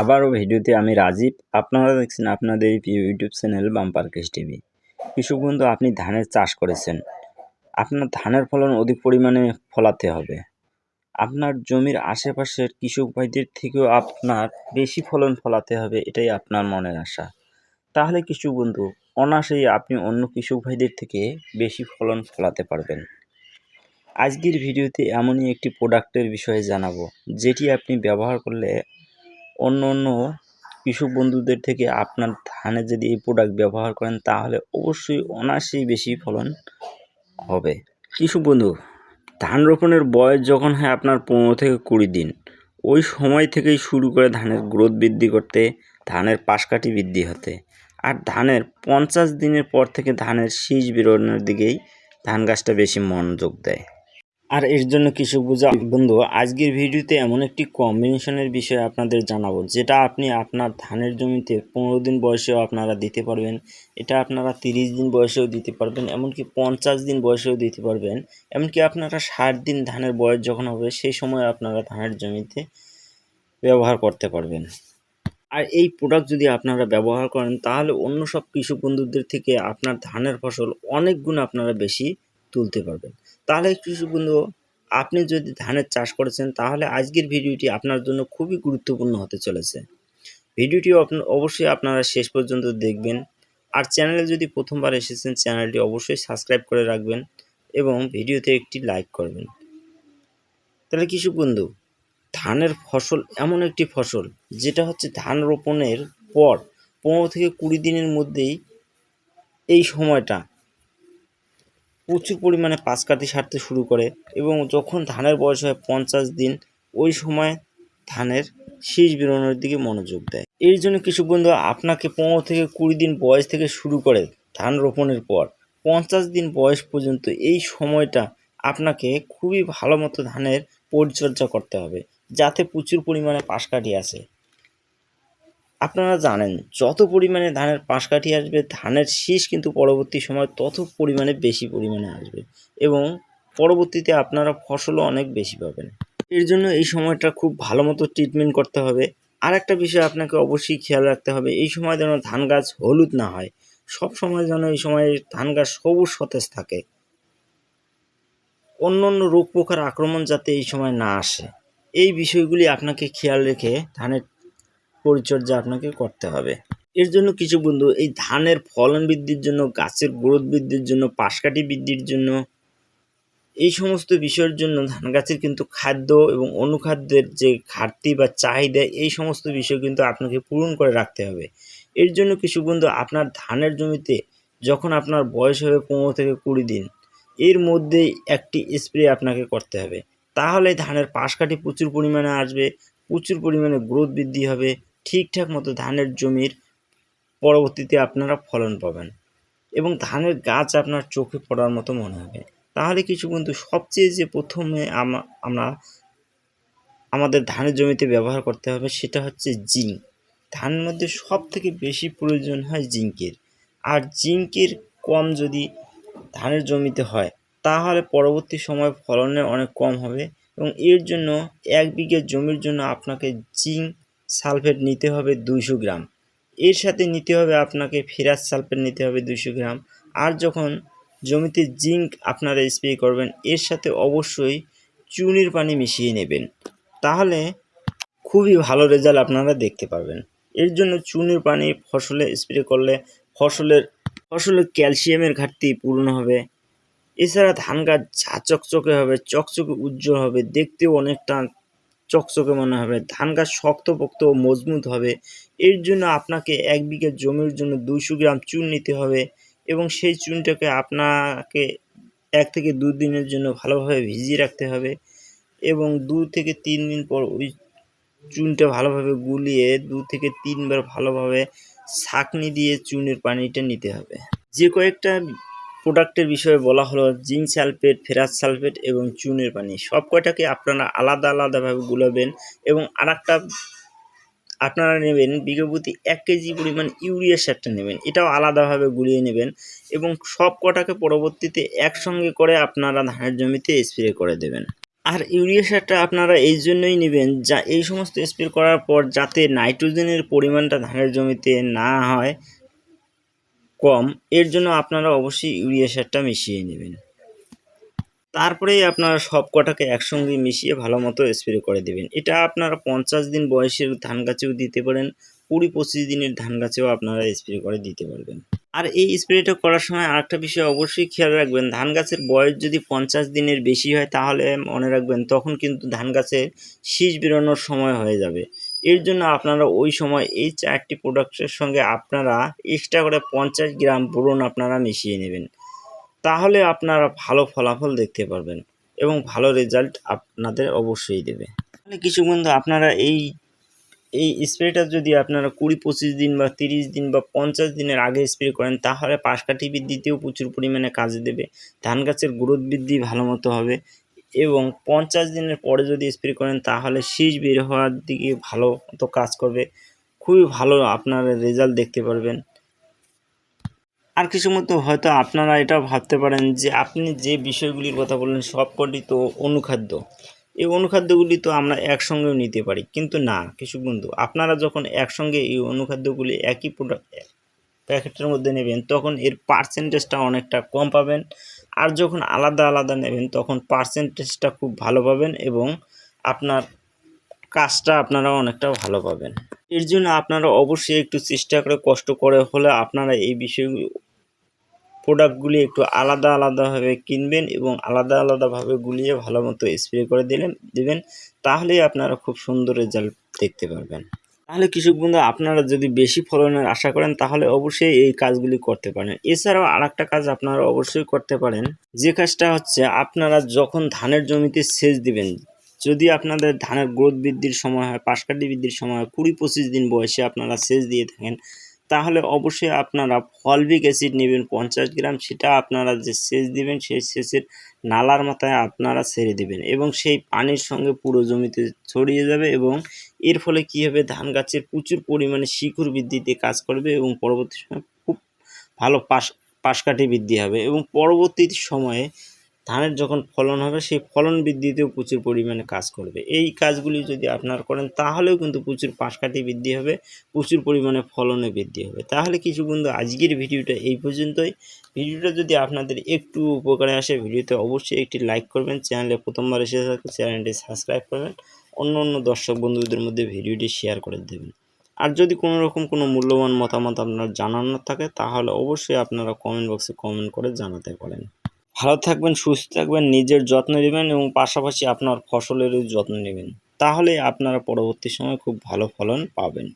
আবারও ভিডিওতে আমি রাজীব। আপনারা দেখছেন আপনাদের YouTube channel bumper case TV. কৃষক বন্ধু, আপনি ধানের চাষ করেছেন। আপনার ধানের ফলন অধিক পরিমাণে ফলাতে হবে। আপনার জমির আশেপাশের কৃষক ভাইদের থেকেও আপনার বেশি ফলন ফলাতে হবে, এটাই আপনার মনের আশা। তাহলে কৃষক বন্ধু, অনায়াসেই আপনি অন্য কৃষক ভাইদের থেকে বেশি ফলন ফলাতে পারবেন। আজকের ভিডিওতে এমনই একটি প্রোডাক্টের বিষয়ে জানাব, যেটি আপনি ব্যবহার করলে অন্য অন্য কৃষক বন্ধুদের থেকে আপনার ধানে যদি এই প্রোডাক্ট ব্যবহার করেন, তাহলে অবশ্যই অনায়াসেই বেশি ফলন হবে। কৃষক বন্ধু, ধান রোপণের বয়স যখন হয় আপনার পনেরো থেকে কুড়ি দিন, ওই সময় থেকেই শুরু করে ধানের গ্রোথ বৃদ্ধি করতে, ধানের পাশকাঠি বৃদ্ধি হতে। আর ধানের পঞ্চাশ দিনের পর থেকে ধানের শীষ বেরোনোর দিকেই ধান গাছটা বেশি মনোযোগ দেয়। আর এর জন্য কৃষক বুঝা বন্ধু, আজকের ভিডিওতে এমন একটি কম্বিনেশনের বিষয়ে আপনাদের জানাব, যেটা আপনি আপনার ধানের জমিতে পনেরো দিন বয়সেও আপনারা দিতে পারবেন, এটা আপনারা তিরিশ দিন বয়সেও দিতে পারবেন, এমনকি পঞ্চাশ দিন বয়সেও দিতে পারবেন, এমনকি আপনারা ষাট দিন ধানের বয়স যখন হবে, সেই সময় আপনারা ধানের জমিতে ব্যবহার করতে পারবেন। আর এই প্রোডাক্ট যদি আপনারা ব্যবহার করেন, তাহলে অন্য সব কৃষক বন্ধুদের থেকে আপনার ধানের ফসল অনেক গুণ আপনারা বেশি তুলতে পারবেন। তাহলে কৃষক বন্ধু, আপনি যদি ধানের চাষ করেছেন, তাহলে আজকের ভিডিওটি আপনার জন্য খুবই গুরুত্বপূর্ণ হতে চলেছে। ভিডিওটি অবশ্যই আপনারা শেষ পর্যন্ত দেখবেন। আর চ্যানেলে যদি প্রথমবার এসেছেন, চ্যানেলটি অবশ্যই সাবস্ক্রাইব করে রাখবেন এবং ভিডিওতে একটি লাইক করবেন। তাহলে কৃষক বন্ধু, ধানের ফসল এমন একটি ফসল, যেটা হচ্ছে ধান রোপণের পর পনেরো থেকে কুড়ি দিনের মধ্যেই এই সময়টা প্রচুর পরিমাণে পাশ কাটি সারতে শুরু করে এবং যখন ধানের বয়স হয় পঞ্চাশ দিন, ওই সময় ধানের শীষ বেরোনোর দিকে মনোযোগ দেয়। এর জন্য কৃষক বন্ধু আপনাকে পনেরো থেকে কুড়ি দিন বয়স থেকে শুরু করে ধান রোপণের পর পঞ্চাশ দিন বয়স পর্যন্ত এই সময়টা আপনাকে খুবই ভালো মতো ধানের পরিচর্যা করতে হবে, যাতে প্রচুর পরিমাণে পাশ কাঠি আসে। আপনারা জানেন, যত পরিমাণে ধানের পাশকাঠি আসবে, ধানের শীষ কিন্তু পরবর্তী সময় তত পরিমাণে বেশি পরিমাণে আসবে এবং পরবর্তীতে আপনারা ফসলও অনেক বেশি পাবেন। এর জন্য এই সময়টা খুব ভালো মতো ট্রিটমেন্ট করতে হবে। আর একটা বিষয় আপনাকে অবশ্যই খেয়াল রাখতে হবে, এই সময় যেন ধান গাছ হলুদ না হয়, সব সময় যেন এই সময় ধান গাছ সবুজ সতেজ থাকে। অন্য অন্য রোগ পোকার আক্রমণ যাতে এই সময় না আসে, এই বিষয়গুলি আপনাকে খেয়াল রেখে ধানের পরিচর্যা আপনাকে করতে হবে। এর জন্য কিছু বন্ধু, এই ধানের ফলন বৃদ্ধির জন্য, গাছের গ্রোথ বৃদ্ধির জন্য, পাশকাঠি বৃদ্ধির জন্য, এই সমস্ত বিষয়ের জন্য ধান গাছের কিন্তু খাদ্য এবং অনুখাদ্যের যে ঘাটতি বা চাহিদা, এই সমস্ত বিষয় কিন্তু আপনাকে পূরণ করে রাখতে হবে। এর জন্য কিছু বন্ধু, আপনার ধানের জমিতে যখন আপনার বয়স হবে পনেরো থেকে কুড়ি দিন, এর মধ্যেই একটি স্প্রে আপনাকে করতে হবে। তাহলে ধানের পাশকাঠি প্রচুর পরিমাণে আসবে, প্রচুর পরিমাণে গ্রোথ বৃদ্ধি হবে ঠিকঠাক মতো ধানের জমির পরবর্তীতে আপনারা ফলন পাবেন এবং ধানের গাছ আপনার চোখে পড়ার মতো মনে হবে। তাহলে কিছু বন্ধু, সবচেয়ে যে প্রথমে আমা- আমরা আমাদের ধানের জমিতে ব্যবহার করতে হবে সেটা হচ্ছে জিঙ্ক। ধানের মধ্যে সব থেকে বেশি প্রয়োজন হয় জিঙ্কের। আর জিঙ্কের কম যদি ধানের জমিতে হয়, তাহলে পরবর্তী সময় ফলনে অনেক কম হবে এবং এর জন্য এক বিঘে জমির জন্য আপনাকে জিঙ্ক সালফেট নিতে হবে দুইশো গ্রাম। এর সাথে নিতে হবে আপনাকে ফেরাস সালফেট নিতে হবে দুইশো গ্রাম। আর যখন জমিতে জিঙ্ক আপনারা স্প্রে করবেন, এর সাথে অবশ্যই চুনির পানি মিশিয়ে নেবেন। তাহলে খুবই ভালো রেজাল্ট আপনারা দেখতে পাবেন এর জন্য চুনির পানি ফসলে স্প্রে করলে ফসলের ফসলের ক্যালসিয়ামের ঘাটতি পূরণ হবে। এছাড়া ধান গাছ ঝা চকচকে হবে, চকচকে উজ্জ্বল হবে, দেখতেও অনেকটা চকচকে মনে হবে, ধান গাছ শক্তপোক্ত ও মজবুত হবে, এর জন্য আপনাকে এক বিঘা জমির জন্য দুইশো গ্রাম চুন নিতে হবে এবং সেই চুনটাকে আপনাকে এক থেকে দু দিনের জন্য ভালোভাবে ভিজিয়ে রাখতে হবে এবং দু থেকে তিন দিন পর ওই চুনটা ভালোভাবে গুলিয়ে দু থেকে তিনবার ভালোভাবে ছাঁকনি দিয়ে চুনের পানিটা নিতে হবে। যে কয়েকটা প্রোডাক্টের বিষয়ে বলা হলো জিঙ্ক সালফেট, ফেরাস সালফেট এবং চুনের পানি। সব কয়টাকে আপনারা আলাদা আলাদাভাবে গুলাবেন এবং আর একটা আপনারা নেবেন বিঘাপতি এক কেজি পরিমাণ ইউরিয়া সারটা নেবেন। এটাও আলাদাভাবে গুলিয়ে নেবেন এবং সব কটাকে পরবর্তীতে একসঙ্গে করে আপনারা ধানের জমিতে স্প্রে করে দেবেন। আর ইউরিয়া সারটা আপনারা এই জন্যই নেবেন যা এই সমস্ত স্প্রে করার পর যাতে নাইট্রোজেনের পরিমাণটা ধানের জমিতে না হয় কম, এর জন্য আপনারা অবশ্যই ইউরিয়া সারটা মিশিয়ে নেবেন। তারপরেই আপনারা সব কটাকে একসঙ্গে মিশিয়ে ভালো মতো স্প্রে করে দেবেন। এটা আপনারা পঞ্চাশ দিন বয়সের ধান গাছেও দিতে পারেন, কুড়ি পঁচিশ দিনের ধান গাছেও আপনারা স্প্রে করে দিতে পারবেন। আর এই স্প্রেটা করার সময় আরেকটা বিষয় অবশ্যই খেয়াল রাখবেন, ধান গাছের বয়স যদি পঞ্চাশ দিনের বেশি হয় তাহলে মনে রাখবেন তখন কিন্তু ধান গাছে শীষ বেরোনোর সময় হয়ে যাবে। এর জন্য আপনারা ওই সময় এই চারটি প্রোডাক্টের সঙ্গে আপনারা এক্সট্রা করে পঞ্চাশ গ্রাম বোরন আপনারা মিশিয়ে নেবেন। তাহলে আপনারা ভালো ফলাফল দেখতে পারবেন এবং ভালো রেজাল্ট আপনাদের অবশ্যই দেবে। তাহলে কিছু বন্ধু, আপনারা এই এই স্প্রেটা যদি আপনারা কুড়ি পঁচিশ দিন বা তিরিশ দিন বা পঞ্চাশ দিনের আগে স্প্রে করেন, তাহলে পাশকাঠি বৃদ্ধিতেও প্রচুর পরিমাণে কাজে দেবে। ধান গাছের গ্রোথ বৃদ্ধি ভালো মতো হবে। এবং পঞ্চাশ দিনের পরে যদি স্প্রে করেন, তাহলে শীষ বের হওয়ার দিকে ভালো মতো কাজ করবে। খুবই ভালো আপনারা রেজাল্ট দেখতে পারবেন। আর কিছু মতো হয়তো আপনারা এটাও ভাবতে পারেন যে, আপনি যে বিষয়গুলির কথা বললেন, সবকটি তো অনুখাদ্য। এই অনুখাদ্যগুলি তো আমরা একসঙ্গেও নিতে পারি, কিন্তু না, কিছু বন্ধু, আপনারা যখন একসঙ্গে এই অনুখাদ্যগুলি একই প্রোডাক্ট প্যাকেটের মধ্যে নেবেন, তখন এর পার্সেন্টেজটা অনেকটা কম পাবেন। আর যখন আলাদা আলাদা নেবেন, তখন পার্সেন্টেজটা খুব ভালো পাবেন এবং আপনার কাজটা আপনারা অনেকটা ভালো পাবেন। এর জন্য আপনারা অবশ্যই একটু চেষ্টা করে কষ্ট করে হলে আপনারা এই বিষয়গুলি প্রোডাক্টগুলি একটু আলাদা আলাদাভাবে কিনবেন এবং আলাদা আলাদাভাবে গুলিয়ে ভালো মতো স্প্রে করে দিলেন, দেবেন, তাহলেই আপনারা খুব সুন্দর রেজাল্ট দেখতে পারবেন। তাহলে কৃষক বন্ধু, আপনারা যদি বেশি ফলনের আশা করেন, তাহলে অবশ্যই এই কাজগুলি করতে পারেন। এছাড়াও আর একটা কাজ আপনারা অবশ্যই করতে পারেন। যে কাজটা হচ্ছে, আপনারা যখন ধানের জমিতে সেচ দিবেন, যদি আপনাদের ধানের গ্রোথ বৃদ্ধির সময় হয়, পাশকাঠি বৃদ্ধির সময় হয়, কুড়ি পঁচিশ দিন বয়সে আপনারা সেচ দিয়ে থাকেন তাহলে অবশ্যই আপনারা ফলভিক অ্যাসিড নেবেন পঞ্চাশ গ্রাম, সেটা আপনারা যে সেচ দিবেন, সেই সেচের নালার মাথায় আপনারা ছেড়ে দেবেন এবং সেই পানির সঙ্গে পুরো জমিতে ছড়িয়ে যাবে এবং এর ফলে কী হবে? ধান গাছের প্রচুর পরিমাণে শিকড় বৃদ্ধিতে কাজ করবে এবং পরবর্তী সময় খুব ভালো পাশ, পাশকাঠি বৃদ্ধি হবে এবং পরবর্তী সময়ে ধানের যখন ফলন হবে, সেই ফলন বৃদ্ধিতেও প্রচুর পরিমাণে কাজ করবে। এই কাজগুলি যদি আপনার করেন, তাহলেও কিন্তু প্রচুর পাশকাঠি বৃদ্ধি হবে, প্রচুর পরিমাণে ফলনে বৃদ্ধি হবে। তাহলে কিছু বন্ধু, আজকের ভিডিওটা এই পর্যন্তই। ভিডিওটা যদি আপনাদের একটু উপকারে আসে, ভিডিওতে অবশ্যই একটি লাইক করবেন, চ্যানেলে প্রথমবার এসে থাকে চ্যানেলটি সাবস্ক্রাইব করবেন, অন্য অন্য দর্শক বন্ধুদের মধ্যে ভিডিওটি শেয়ার করে দেবেন। আর যদি কোনো রকম কোনো মূল্যবান মতামত আপনার জানানোর থাকে, তাহলে অবশ্যই আপনারা কমেন্ট বক্সে কমেন্ট করে জানাতে পারেন। ভালো থাকবেন, সুস্থ থাকবেন, নিজের যত্ন নেবেন এবং পাশাপাশি আপনার ফসলেরও যত্ন নেবেন। তাহলে আপনারা পরবর্তী সময় খুব ভালো ফলন পাবেন।